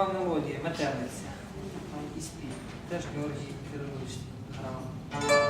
Така мелодія, метелиця і спів. Теж Георгій Кирилович грав.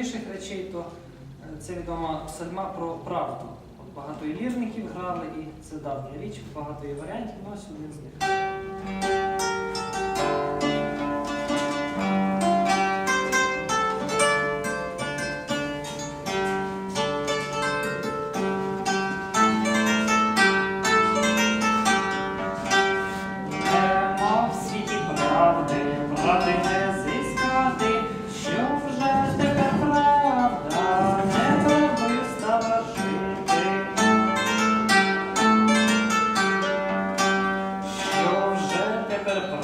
найвідоміших речей, то е, це відома псальма про правду. Багато і лірників грали, і це давня річ, багато є варіантів, ну, але один з них.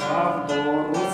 I've